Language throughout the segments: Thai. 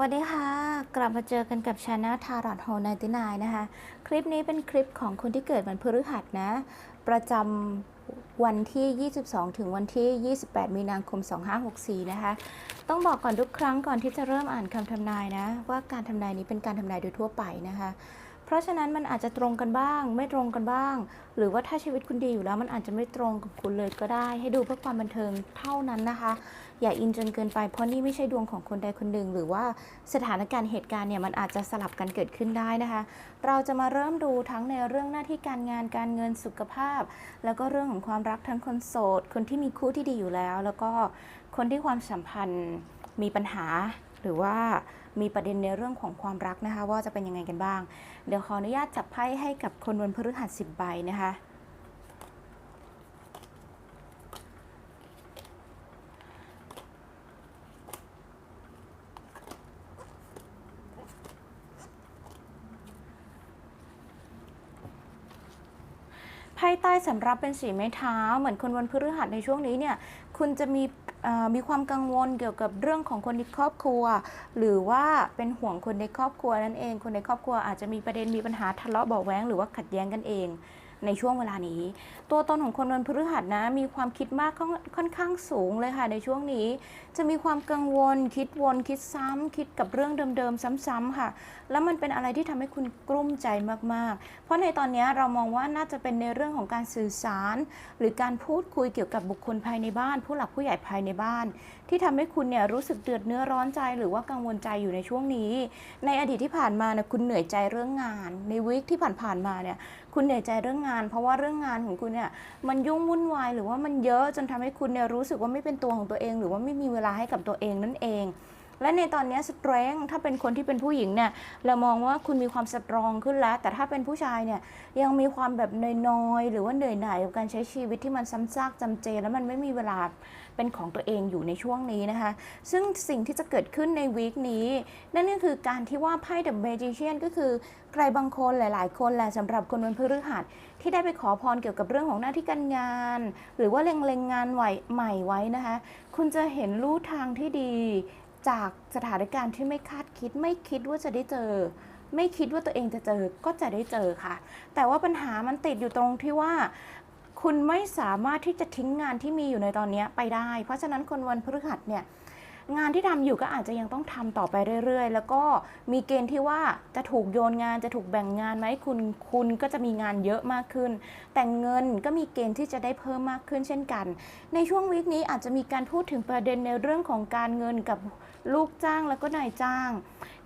สวัสดีค่ะ กลับมาเจอกันกับชาแนลทารอตโฮนตินายนะคะ คลิปนี้เป็นคลิปของคนที่เกิดวันพฤหัสนะ ประจำวันที่ 22 ถึงวันที่ 28 มีนาคม 2564 นะคะ ต้องบอกก่อนทุกครั้งก่อนที่จะเริ่มอ่านคำทำนายนะ ว่าการทำนายนี้เป็นการทำนายโดยทั่วไปนะคะ เพราะฉะนั้นมันอาจจะตรงกันบ้าง ไม่ตรงกันบ้าง หรือว่าถ้าชีวิตคุณดีอยู่แล้ว มันอาจจะไม่ตรงกับคุณเลยก็ได้ ให้ดูเพื่อความบันเทิงเท่านั้นนะคะ อย่าอินจนเกินไปเพราะนี่ไม่ใช่ดวงของคนใดคนหนึ่ง หรือว่าสถานการณ์เหตุการณ์เนี่ยมันอาจจะสลับกันเกิดขึ้นได้นะคะ เราจะมาเริ่มดูทั้งในเรื่องหน้าที่การงานการเงินสุขภาพ แล้วก็เรื่องของความรักทั้งคนโสด คนที่มีคู่ที่ดีอยู่แล้ว แล้วก็คนที่ความสัมพันธ์มีปัญหา หรือว่ามีประเด็นในเรื่องของความรักนะคะ ว่าจะเป็นยังไงกันบ้าง เดี๋ยวขออนุญาตจับไพ่ให้กับคนวันพฤหัสสิบใบนะคะไพ่ใต้สำรับเป็นสีไม้เท้า เหมือนคนวันพฤหัสในช่วงนี้เนี่ย คุณจะมี มีความกังวลเกี่ยวกับเรื่องของคนในครอบครัว หรือว่าเป็นห่วงคนในครอบครัวนั่นเอง คนในครอบครัวอาจจะมีประเด็นมีปัญหาทะเลาะเบาะแว้งหรือว่าขัดแย้งกันเอง ในช่วงเวลานี้ ตัวตนของคนวันพฤหัสนะ มีความคิดมากค่อนข้างสูงเลยค่ะในช่วงนี้ จะมีความกังวล คิดวนคิดซ้ำคิดกับเรื่องเดิมๆซ้ำๆค่ะ แล้วมันเป็นอะไรที่ทำให้คุณกลุ้มใจมากๆ เพราะในตอนนี้เรามองว่าน่าจะเป็นในเรื่องของการสื่อสาร หรือการพูดคุยเกี่ยวกับบุคคลภายในบ้าน ผู้หลักผู้ใหญ่ภายในบ้าน ที่ทำให้คุณเนี่ยรู้สึกเดือดเนื้อร้อนใจ หรือว่ากังวลใจอยู่ในช่วงนี้ ในอดีตที่ผ่านมาเนี่ยคุณเหนื่อยใจเรื่องงาน ในวิกที่ผ่านๆมาเนี่ย คุณเหนื่อยใจเรื่องงาน เพราะว่าเรื่องงานของคุณเนี่ยมันยุ่งวุ่นวายหรือว่ามันเยอะจนทำให้คุณเนี่ยรู้สึกว่าไม่เป็นตัวของตัวเอง หรือว่าไม่มีเวลาให้กับตัวเองนั่นเอง และในตอนนี้สเตรงถ้าเป็นคนที่เป็นผู้หญิงเนี่ยเรามองว่าคุณมีความสตรองขึ้นแล้ว แต่ถ้าเป็นผู้ชายเนี่ยยังมีความแบบน้อยๆหรือว่าเหนื่อยหน่ายกับการใช้ชีวิตที่มันซ้ำซากจำเจ แล้วมันไม่มีเวลาเป็นของตัวเองอยู่ในช่วงนี้นะคะ ซึ่งสิ่งที่จะเกิดขึ้นในวีคนี้ นั่นก็คือการที่ว่าไพ่ The Magician ก็คือใครบางคนหลาย ๆ คนแหละสำหรับคนวันพฤหัสที่ได้ไปขอพรเกี่ยวกับเรื่องของหน้าที่การงาน หรือว่าเล็งๆงานไหวใหม่ไว้นะคะ คุณจะเห็นลู่ทางที่ดี จากสถานการณ์ที่ไม่คาดคิด ไม่คิดว่าจะได้เจอ ไม่คิดว่าตัวเองจะเจอก็จะได้เจอค่ะ แต่ว่าปัญหามันติดอยู่ตรงที่ว่า คุณไม่สามารถที่จะทิ้งงานที่มีอยู่ในตอนนี้ไปได้ เพราะฉะนั้นคนวันพฤหัสเนี่ยงานที่ทำอยู่ก็อาจจะยังต้องทำต่อไปเรื่อย ๆ แล้วก็มีเกณฑ์ที่ว่าจะถูกโยนงานจะถูกแบ่งงานไหมคุณคุณก็จะมีงานเยอะมากขึ้น แต่เงินก็มีเกณฑ์ที่จะได้เพิ่มมากขึ้นเช่นกัน ในช่วงวีคนี้อาจจะมีการพูดถึงประเด็นในเรื่องของการเงินกับ ลูกจ้างแล้วก็นายจ้าง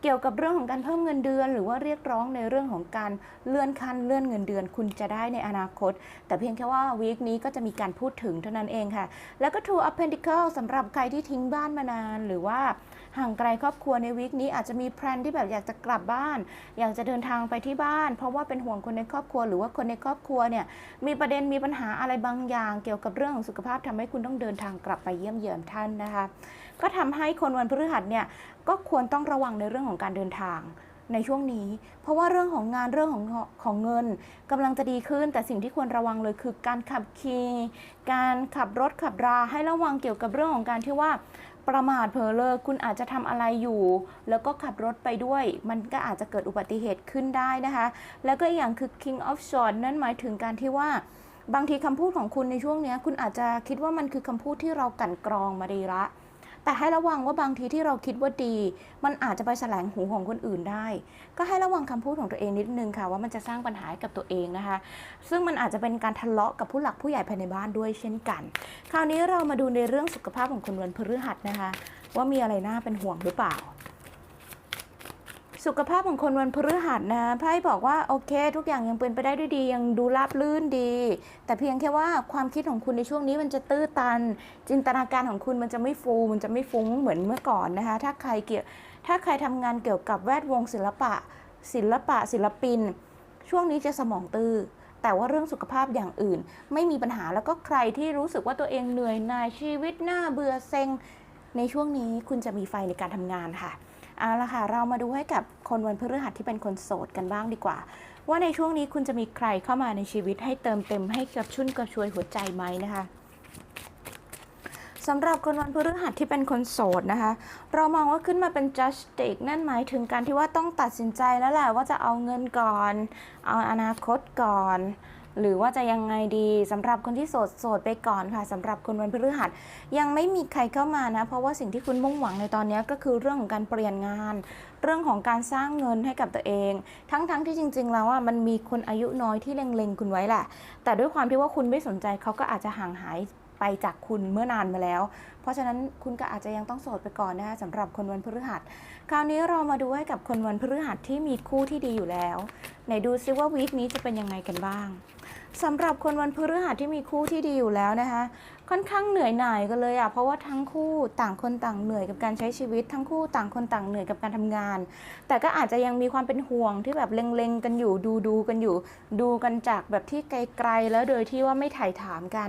เกี่ยวกับเรื่องของการเพิ่มเงินเดือน หรือว่าเรียกร้องในเรื่องของการเลื่อนขั้นเลื่อนเงินเดือน คุณจะได้ในอนาคต แต่เพียงแค่ว่าวีคนี้ก็จะมีการพูดถึงเท่านั้นเองค่ะ แล้วก็ Two of Pentacles สำหรับใครที่ทิ้งบ้านมานาน หรือว่าห่างไกลครอบครัวในวีคนี้อาจจะมีแพลนที่แบบอยากจะกลับบ้าน อยากจะเดินทางไปที่บ้าน เพราะว่าเป็นห่วงคนในครอบครัว หรือว่าคนในครอบครัวเนี่ยมีประเด็นมีปัญหาอะไรบางอย่าง เกี่ยวกับเรื่องของสุขภาพทำให้คุณต้องเดินทางกลับไปเยี่ยมเยียนท่านนะคะ ก็ทำให้คนวันพฤหัสเนี่ยก็ควรต้องระวังในเรื่องของการเดินทางในช่วงนี้ เพราะว่าเรื่องของงานเรื่องของของเงินกำลังจะดีขึ้น แต่สิ่งที่ควรระวังเลยคือการขับขี่การขับรถขับราให้ระวังเกี่ยวกับเรื่องของการที่ว่าประมาทเผลอเลอคุณอาจจะทำอะไรอยู่ แล้วก็ขับรถไปด้วย มันก็อาจจะเกิดอุบัติเหตุขึ้นได้นะคะ แล้วก็อีกอย่างคือ king of swords นั่นหมายถึงการที่ว่า บางทีคำพูดของคุณในช่วงนี้คุณอาจจะคิดว่ามันคือคำพูดที่เรากั่นกรองมาดีละ แต่ให้ระวังว่าบางทีที่เราคิดว่าดี มันอาจจะไปแสลงหูของคนอื่นได้ ก็ให้ระวังคำพูดของตัวเองนิดนึงค่ะ ว่ามันจะสร้างปัญหาให้กับตัวเองนะคะ ซึ่งมันอาจจะเป็นการทะเลาะกับผู้หลักผู้ใหญ่ภายในบ้านด้วยเช่นกัน คราวนี้เรามาดูในเรื่องสุขภาพของคนวันพฤหัสนะคะ ว่ามีอะไรน่าเป็นห่วงหรือเปล่า สุขภาพของคนวันพฤหัสนะไพ่บอกว่าโอเค ทุกอย่างยังเป็นไปได้ด้วยดี ยังดูราบลื่นดี แต่เพียงแค่ว่าความคิดของคุณในช่วงนี้มันจะตื้อตัน จินตนาการของคุณมันจะไม่ฟู มันจะไม่ฟุ้งเหมือนเมื่อก่อนนะคะ ถ้าใครเกี่ยวถ้าใครทำงานเกี่ยวกับแวดวงศิลปะ ศิลปะศิลปิน ช่วงนี้จะสมองตื้อแต่ว่าเรื่องสุขภาพอย่างอื่น ไม่มีปัญหาแล้วก็ใครที่รู้สึกว่าตัวเองเหนื่อยนายชีวิตหน้าเบื่อเซ็งในช่วงนี้คุณจะมีไฟในการทำงานค่ะ เอาละค่ะ เรามาดูให้กับคนวันพฤหัสที่เป็นคนโสดกันบ้างดีกว่า ว่าในช่วงนี้คุณจะมีใครเข้ามาในชีวิตให้เติมเต็มให้กับชุ่นกระชวยหัวใจไหมนะคะสำหรับคนวันพฤหัสที่เป็นคนโสดนะคะ เรามองว่าขึ้นมาเป็น justice นั่นหมายถึงการที่ว่าต้องตัดสินใจแล้วแหละว่าจะเอาเงินก่อน เอาอนาคตก่อน หรือว่าจะยังไงดีสำหรับคนที่โสดโสดไปก่อนค่ะสำหรับคนวันพฤหัส ยังไม่มีใครเข้ามานะ เพราะว่าสิ่งที่คุณมุ่งหวังในตอนนี้ก็คือเรื่องของการเปลี่ยนงาน เรื่องของการสร้างเงินให้กับตัวเอง ทั้งๆทที่จริง ๆ แล้วอะมันมีคนอายุน้อยที่เล็งๆคุณไว้แหละ แต่ด้วยความที่ว่าคุณไม่สนใจเขาก็อาจจะห่างหายไปจากคุณเมื่อนานมาแล้ว เพราะฉะนั้นคุณก็อาจจะยังต้องโสดไปก่อนนะคะสำหรับคนวันพฤหัส คราวนี้เรามาดูให้กับคนวันพฤหัสที่มีคู่ที่ดีอยู่แล้ว ไหนดูซิว่าวีคนี้จะเป็นยังไงกันบ้าง สำหรับคนวันพฤหัสที่มีคู่ที่ดีอยู่แล้วนะคะ ค่อนข้างเหนื่อยหน่ายกันเลยอะเพราะว่าทั้งคู่ต่างคนต่างเหนื่อยกับการใช้ชีวิต ทั้งคู่ต่างคนต่างเหนื่อยกับการทำงาน แต่ก็อาจจะยังมีความเป็นห่วงที่แบบเล็งๆกันอยู่ดูดูกันอยู่ ดูกันจากแบบที่ไกลๆแล้วโดยที่ว่าไม่ถ่ายถามกัน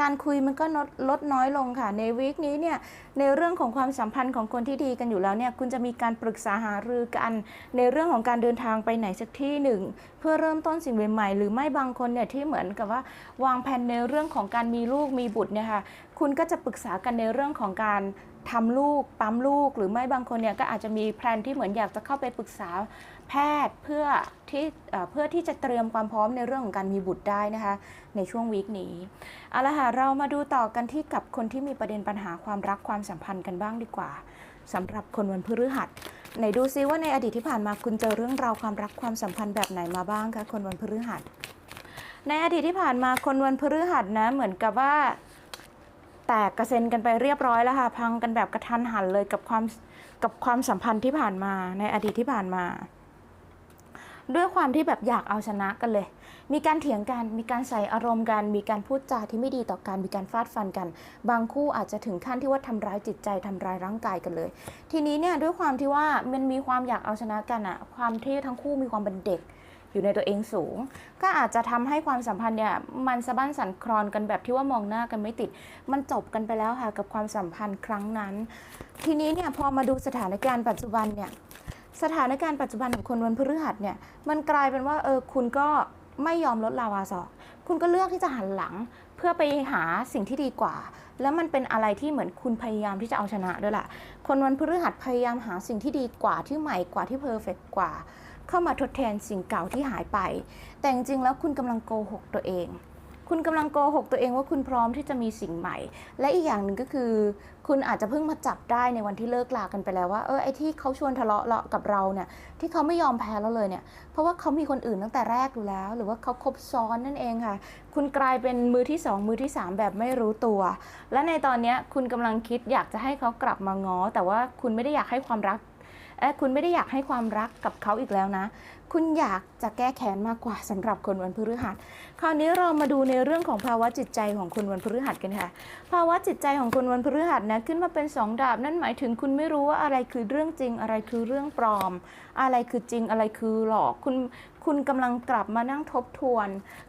การคุยมันก็ลดลดน้อยลงค่ะ ในวีคนี้เนี่ยในเรื่องของความสัมพันธ์ของคนที่ดีกันอยู่แล้วเนี่ยคุณจะมีการปรึกษาหารือกัน ในเรื่องของการเดินทางไปไหนสักที่หนึ่งเพื่อเริ่มต้นสิ่งใหม่ๆหรือไม่บางคนเนี่ยที่เหมือนกับว่าวางแผนในเรื่องของการมีลูกมีบุตรเนี่ยค่ะคุณก็จะปรึกษากันในเรื่องของการทำลูกปั๊มลูกหรือไม่บางคนเนี่ยก็อาจจะมีแพลนที่เหมือนอยากจะเข้าไปปรึกษาแพทย์เพื่อที่เอ่อเพื่อที่จะเตรียมความพร้อมในเรื่องของการมีบุตรได้นะคะในช่วงวีคนี้เอาละค่ะเรามาดูต่อกันที่กับคนที่มีประเด็นปัญหาความรักความสัมพันธ์กันบ้างดีกว่าสำหรับคนวันพฤหัสไหนดูซิว่าในอดีตที่ผ่านมาคุณเจอเรื่องราวความรักความสัมพันธ์แบบไหนมาบ้างคะคนวันพฤหัส ในอดีตที่ผ่านมาคนวันพฤหัสนะเหมือนกับว่า แตกกระเซ็นกันไปเรียบร้อยแล้วค่ะ พังกันแบบกระทันหันเลยกับความกับความสัมพันธ์ที่ผ่านมาในอดีตที่ผ่านมา ด้วยความที่แบบอยากเอาชนะกันเลย มีการเถียงกัน มีการใส่อารมณ์กัน มีการพูดจาที่ไม่ดีต่อกัน มีการฟาดฟันกัน บางคู่อาจจะถึงขั้นที่ว่าทำร้ายจิตใจทำร้ายร่างกายกันเลย ทีนี้เนี่ยด้วยความที่ว่ามันมีความอยากเอาชนะกันอะความที่ทั้งคู่มีความเป็นเด็ก อยู่ในตัวเองสูง ก็อาจจะทำให้ความสัมพันธ์เนี่ยมันสะบั้นสันคลอนกันแบบที่ว่ามองหน้ากันไม่ติด มันจบกันไปแล้วค่ะกับความสัมพันธ์ครั้งนั้น ทีนี้เนี่ยพอมาดูสถานการณ์ปัจจุบันเนี่ยสถานการณ์ปัจจุบันของคนวันพฤหัสเนี่ยมันกลายเป็นว่าเออคุณก็ไม่ยอมลดลาวาศอกคุณก็เลือกที่จะหันหลังเพื่อไปหาสิ่งที่ดีกว่า แล้วมันเป็นอะไรที่เหมือนคุณพยายามที่จะเอาชนะด้วยล่ะ คนวันพฤหัสพยายามหาสิ่งที่ดีกว่าที่ใหม่กว่าที่เพอร์เฟกกว่า เข้ามาทดแทนสิ่งเก่าที่หายไป แต่จริงๆแล้วคุณกำลังโกหกตัวเอง คุณกำลังโกหกตัวเองว่าคุณพร้อมที่จะมีสิ่งใหม่ และอีกอย่างหนึ่งก็คือ คุณอาจจะเพิ่งมาจับได้ในวันที่เลิกลากันไปแล้วว่าเออไอที่เขาชวนทะเลาะเลาะกับเราเนี่ยที่เขาไม่ยอมแพ้เราเลยเนี่ย เพราะว่าเขามีคนอื่นตั้งแต่แรกอยู่แล้ว หรือว่าเขาคบซ้อนนั่นเองค่ะ คุณกลายเป็นมือที่สองมือที่สามแบบไม่รู้ตัว และในตอนนี้คุณกำลังคิดอยากจะให้เขากลับมาง้อแต่ว่าคุณไม่ได้อยากให้ความรัก คุณไม่ได้อยากให้ความรักกับเขาอีกแล้วนะ คุณอยากจะแก้แค้นมากกว่าสำหรับคนวันพฤหัส คราวนี้เรามาดูในเรื่องของภาวะจิตใจของคนวันพฤหัสกันค่ะ ภาวะจิตใจของคนวันพฤหัสนะขึ้นมาเป็นสองดาบ นั่นหมายถึงคุณไม่รู้ว่าอะไรคือเรื่องจริงอะไรคือเรื่องปลอมอะไรคือจริงอะไรคือหลอกคุณคุณกำลังกลับมานั่งทบทวน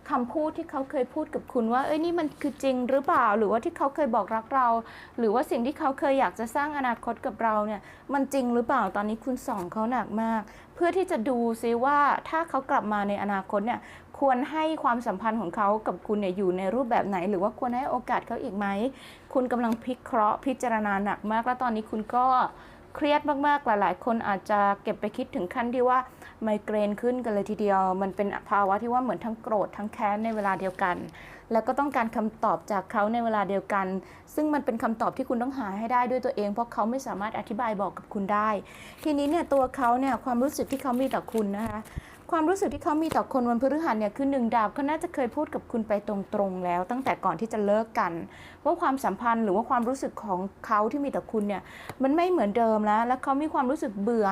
คำพูดที่เขาเคยพูดกับคุณว่า เอ้ยนี่มันคือจริงหรือเปล่า หรือว่าที่เขาเคยบอกรักเรา หรือว่าสิ่งที่เขาเคยอยากจะสร้างอนาคตกับเราเนี่ย มันจริงหรือเปล่าตอนนี้คุณส่องเขาหนักมาก เพื่อที่จะดูซิว่าถ้าเขากลับมาในอนาคตเนี่ยควรให้ความสัมพันธ์ของเขากับคุณเนี่ยอยู่ในรูปแบบไหน หรือว่าควรให้โอกาสเขาอีกไหมคุณกำลังพิเคราะห์พิจารณาหนักมาก แล้วตอนนี้คุณก็ เครียดมากๆ หลายๆ คนอาจจะเก็บไปคิดถึงขั้นที่ว่าไมเกรนขึ้นกันเลยทีเดียว มันเป็นภาวะที่ว่าเหมือนทั้งโกรธทั้งแค้นในเวลาเดียวกัน แล้วก็ต้องการคำตอบจากเขาในเวลาเดียวกัน ซึ่งมันเป็นคำตอบที่คุณต้องหาให้ได้ด้วยตัวเอง เพราะเขาไม่สามารถอธิบายบอกกับคุณได้ ทีนี้เนี่ยตัวเขาเนี่ยความรู้สึกที่เขามีต่อคุณนะคะ ความรู้สึกที่เขามีต่อคนวันพฤหัสเนี่ยคือหนึ่งดาบเขาน่าจะเคยพูดกับคุณไปตรงๆแล้ว ตั้งแต่ก่อนที่จะเลิกกัน ว่าความสัมพันธ์หรือว่าความรู้สึกของเขาที่มีต่อคุณเนี่ยมันไม่เหมือนเดิมแล้ว และเขามีความรู้สึกเบื่อ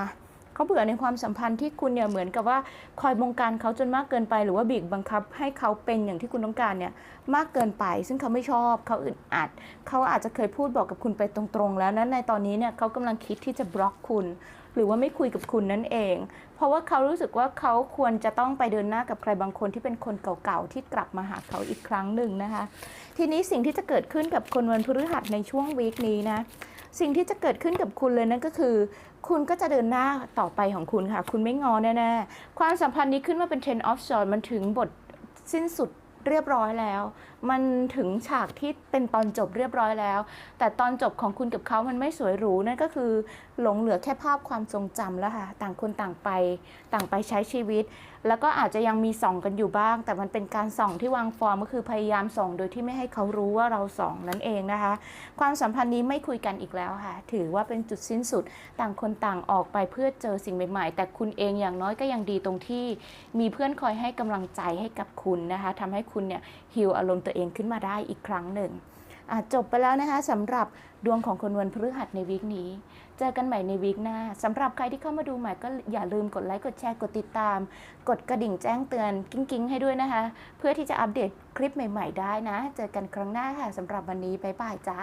เขาเบื่อในความสัมพันธ์ที่คุณเนี่ยเหมือนกับว่าคอยบงการเขาจนมากเกินไป หรือว่าบีบบังคับให้เขาเป็นอย่างที่คุณต้องการเนี่ยมากเกินไป ซึ่งเขาไม่ชอบเขาอึดอัดเขาอาจจะเคยพูดบอกกับคุณไปตรงๆ แล้วนั้นในตอนนี้เนี่ยเขากำลังคิดที่จะบล็อกคุณ หรือว่าไม่คุยกับคุณนั่นเอง เพราะว่าเขารู้สึกว่าเขาควรจะต้องไปเดินหน้ากับใครบางคนที่เป็นคนเก่าๆที่กลับมาหาเขาอีกครั้งหนึ่งนะคะ ทีนี้สิ่งที่จะเกิดขึ้นกับคนวันพฤหัสในช่วงวีคนี้นะ สิ่งที่จะเกิดขึ้นกับคุณเลยนั่นก็คือ คุณก็จะเดินหน้าต่อไปของคุณค่ะ คุณไม่งอแน่ๆ ความสัมพันธ์นี้ขึ้นมาเป็น ten of swords มันถึงบทสิ้นสุดเรียบร้อยแล้ว มันถึงฉากที่เป็นตอนจบเรียบร้อยแล้ว แต่ตอนจบของคุณกับเขามันไม่สวยหรูนั่นก็คือ หลงเหลือแค่ภาพความทรงจำแล้วค่ะ ต่างคนต่างไป ต่างไปใช้ชีวิต แล้วก็อาจจะยังมีส่องกันอยู่บ้าง แต่มันเป็นการส่องที่วางฟอร์มก็คือพยายามส่อง โดยที่ไม่ให้เขารู้ว่าเราส่องนั่นเองนะคะ ความสัมพันธ์นี้ไม่คุยกันอีกแล้วค่ะ ถือว่าเป็นจุดสิ้นสุด ต่างคนต่างออกไปเพื่อเจอสิ่งใหม่ๆ แต่คุณเองอย่างน้อยก็ยังดีตรงที่ มีเพื่อนคอยให้กำลังใจให้กับคุณนะคะทำให้คุณเนี่ยฮิวอารมณ์ตัวเองขึ้นมาได้อีกครั้งหนึ่งจบไปแล้วนะคะสำหรับดวงของคนวันพฤหัสในวีคนี้ เจอกันใหม่ในวีคหน้าสำหรับใครที่เข้ามาดูใหม่ก็อย่าลืมกดไลค์กดแชร์กดติดตาม กดกระดิ่งแจ้งเตือนกิ้งๆให้ด้วยนะคะ เพื่อที่จะอัปเดตคลิปใหม่ ๆ ได้นะ เจอกันครั้งหน้าค่ะสำหรับวันนี้บ๊ายบายจ้า